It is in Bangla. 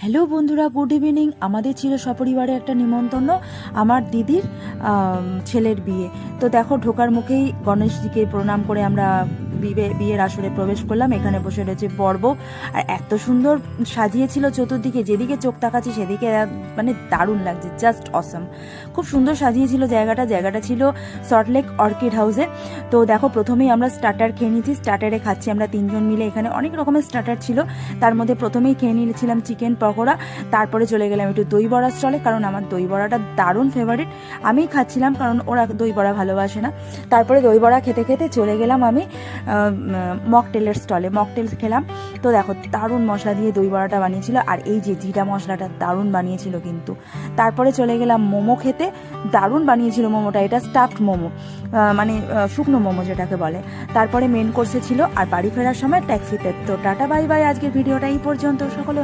হ্যালো বন্ধুরা, গুড ইভিনিং। আমাদের ছিল সপরিবারে একটা নিমন্ত্রণ, আমার দিদির ছেলের বিয়ে। তো দেখো, ঢোকার মুখেই গণেশজিকে প্রণাম করে আমরা বিয়ে বিয়ের আসরে প্রবেশ করলাম। এখানে বসে রয়েছে পর্ব। আর এত সুন্দর সাজিয়েছিল চতুর্দিকে। যেদিকে চোখ তাকাচ্ছি, সেদিকে মানে দারুণ লাগছে। জাস্ট অসম খুব সুন্দর সাজিয়েছিল জায়গাটা। জায়গাটা ছিল সল্টলেক অর্কিড হাউসে তো দেখো, প্রথমেই আমরা স্টার্টার খেয়ে নিয়েছি। স্টার্টারে খাচ্ছি আমরা তিনজন মিলে। এখানে অনেক রকমের স্টার্টার ছিল। তার মধ্যে প্রথমেই খেয়ে নিয়েছিলাম চিকেন পকোড়া। তারপরে চলে গেলাম একটু দই বড়া স্টলে কারণ আমার দই বড়াটা দারুণ ফেভারিট আমিই খাচ্ছিলাম, কারণ ওরা দই বড়া ভালোবাসে না। তারপরে দই বড়া খেতে খেতে চলে গেলাম আমি। মকটেলের স্টলে মকটেল খেলাম। তো দেখো, দারুণ মশলা দিয়ে দই বড়াটা বানিয়েছিল, আর এই যে জিরা মশলাটা দারুণ বানিয়েছিল কিন্তু। তারপরে চলে গেলাম মোমো খেতে, দারুণ বানিয়েছিল মোমোটা, এটা স্টাফড মোমো মানে শুকনো মোমো যেটাকে বলে। তারপরে মেন কোর্সে ছিল, আর বাড়ি ফেরার সময় ট্যাক্সিতে তো। টাটা বাই বাই আজকের ভিডিওটা এই পর্যন্ত, সকলে